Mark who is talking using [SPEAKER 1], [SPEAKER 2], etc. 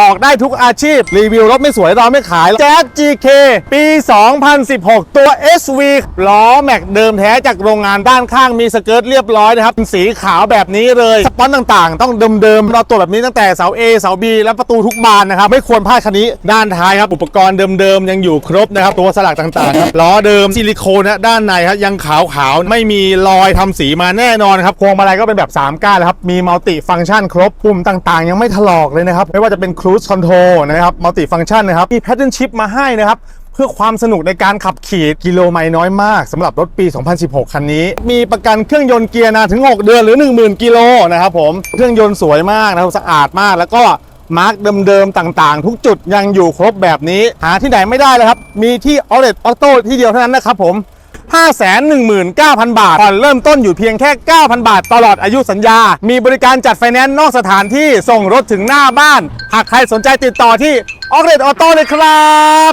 [SPEAKER 1] ออกได้ทุกอาชีพ รีวิวรถไม่สวยเราไม่ขาย แจ๊ส GK ปี 2016 ตัว SV ล้อแม็กเดิมแท้จากโรงงานด้านข้างมีสเกิร์ตเรียบร้อยนะครับเป็นสีขาวแบบนี้เลย สปอนต่างๆ ต้องเดิมๆ เราตัวจแบบนี้ตั้งแต่เสา A เสา B และประตูทุกบานนะครับ ไม่ควรพลาดคันนี้ ด้านท้ายครับ อุปกรณ์เดิมๆ ยังอยู่ครบนะครับ ตัวสลักต่างๆครับล้อเดิมซิลิโคนนะด้านในครับยังขาวๆไม่มีรอยทำสีมาแน่นอนครับพวงมาลัยก็เป็นแบบ3ก้านแล้วครับมีมัลติฟังก์ชันครบปุ่มต่างๆ ยังไม่ถลอกเลยนะครับไม่ว่าจะเป็น Cruise Control นะครับมัลติฟังก์ชันนะครับ มี Pattern Chip มาให้นะครับ เพื่อความสนุกในการขับขี่กิโลไมล์น้อยมากสำหรับรถปี 2016 คันนี้ มีประกันเครื่องยนต์เกียร์นานถึง 6 เดือนหรือ 10,000 กิโลนะครับผมเครื่องยนต์สวยมากนะครับสะอาดมากแล้วก็มาร์กเดิมๆ ต่างๆ ทุกจุดยังอยู่ครบแบบนี้ หาที่ไหนไม่ได้เลยครับ มีที่ o l e t Auto ที่เดียวเท่านั้นนะครับผม 519,000 บาทผ่อนเริ่มต้นอยู่เพียงแค่ 9,000 บาท ตลอดอายุสัญญา มีบริการจัดไฟแนนซ์นอกสถานที่ส่งรถถึงหน้าบ้าน หากใครสนใจติดต่อที่ออเรดออโต้เลยครับ